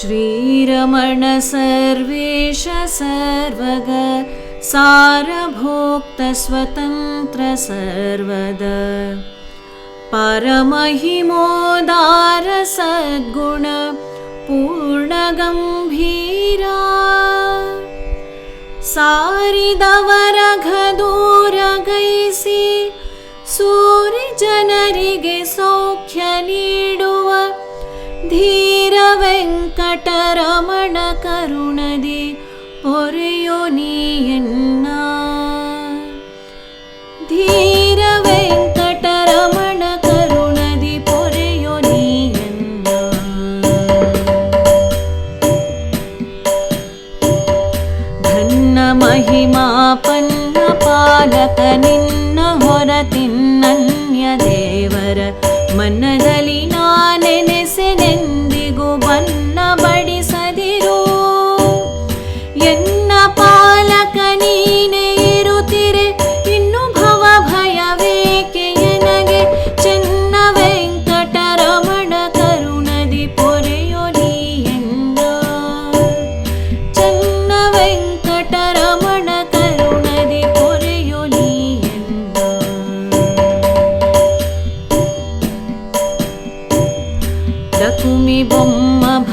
श्रीरमण सर्वेश सर्वग सारभोक्तस्वतन्त्र सर्वद परमहिमोदार सद्गुण पूर्णगम्भीरा। सारिदवरघदूरगैसि सूरिजनरिगे सौख्य नीडुव। धीर கருணதே ஒரையோ நீ என்ன? தீர வெங்கடரமண கருணதி மகிமா பன்ன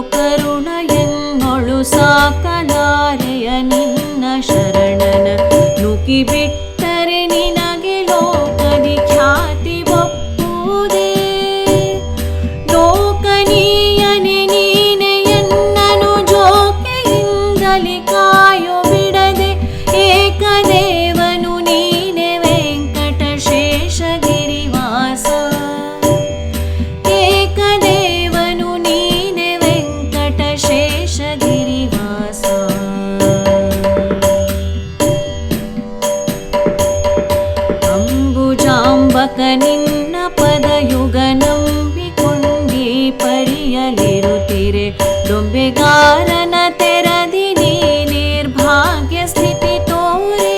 ಪುಟ್ಟದೋ ಕರುಣ ನಿನ್ನ ಪದಯುಗ ನಂಬಿಕೊಂಡಿ ಪರಿಯಲಿರುತ್ತಿರೆ ದೊಂಬೆಗಾರನ ತೆರದಿ ನೀ ನಿರ್ಭಾಗ್ಯ ಸ್ಥಿತಿ ತೋರೆ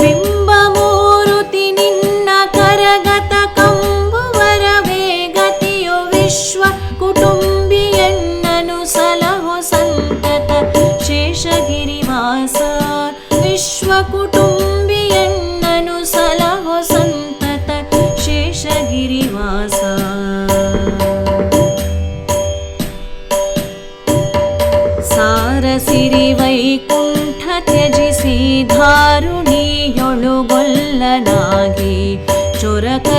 ಬಿಂಬಮೂರುತಿ ನಿನ್ನ ಕರಗತ ಕಂಬುವರ ವೇಗತಿಯು ವಿಶ್ವ ಕುಟುಂಬಿಯನ್ನನು ಸಲಹೋ ಸಂತತ ಶೇಷಗಿರಿವಾಸ ವಿಶ್ವ ದೇಹ ತ್ಯಜಿಸಿ ಧಾರುಣಿಯೊಳುಗೊಲ್ಲನಾಗಿ ಚೊರಕ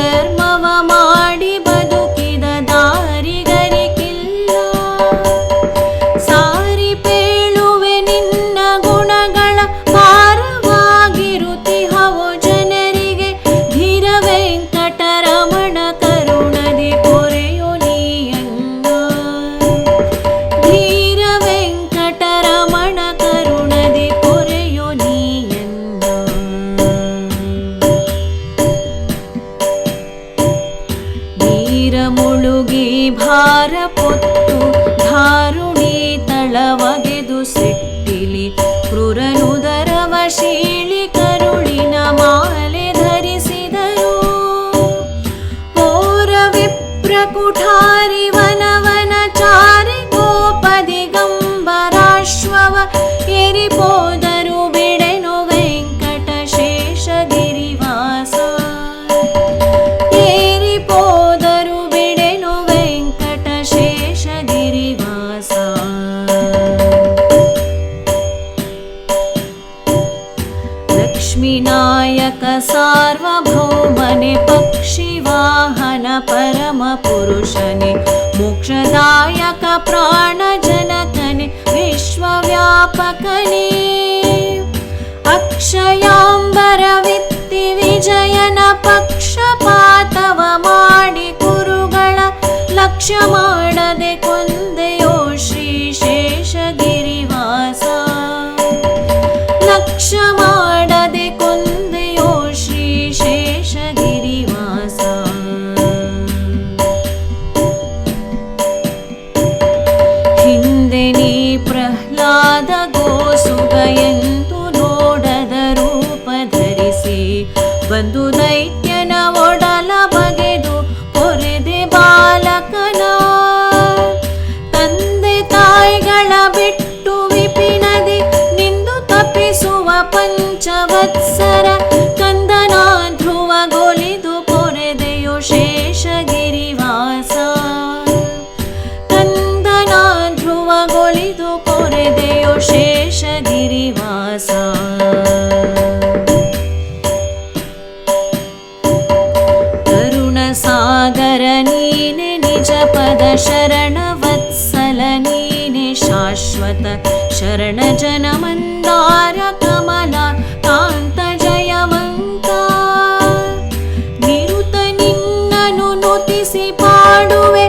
ಭಾರ ಪೊತ್ತು ಧಾರುಣಿ ತಳವಗೆದು ಸಿಟ್ಟಿಲಿ ಕ್ರೂರನುದರವ ಶೀಳಿ ಕರುಳಿನ ಮಾಲೆ ಧರಿಸಿದರು. ಪೌರ ವಿಪ್ರ ಕುಠಾರಿ साभौमने पक्षिवाहन वाहन मोक्षदायक पुरुषे मोक्षयक प्राण जनकने विश्व व्यापकने अक्षया विजयन ತಾಯಿಗಳ ಬಿಟ್ಟು ವಿಪಿನದಿ ನಿಂದು ತಪ್ಪಿಸುವ ಪಂಚವತ್ಸರ ಕಂದನ ಧ್ರುವಗೊಲಿದು ಕೊರೆದೆಯೋ ಶೇಷಗಿರಿವಾಸ ಕಂದನ ಧ್ರುವಗೊಳಿದು ಕೊರೆದೆಯೋ ಶೇಷಗಿರಿವಾಸ ಕರುಣ ಸಾಗರ ನೀನೆ ನಿಜ ಪದ ಶರಣ शरणजनमर कमल कान्त जयमन्त नुतिसि पाडुवे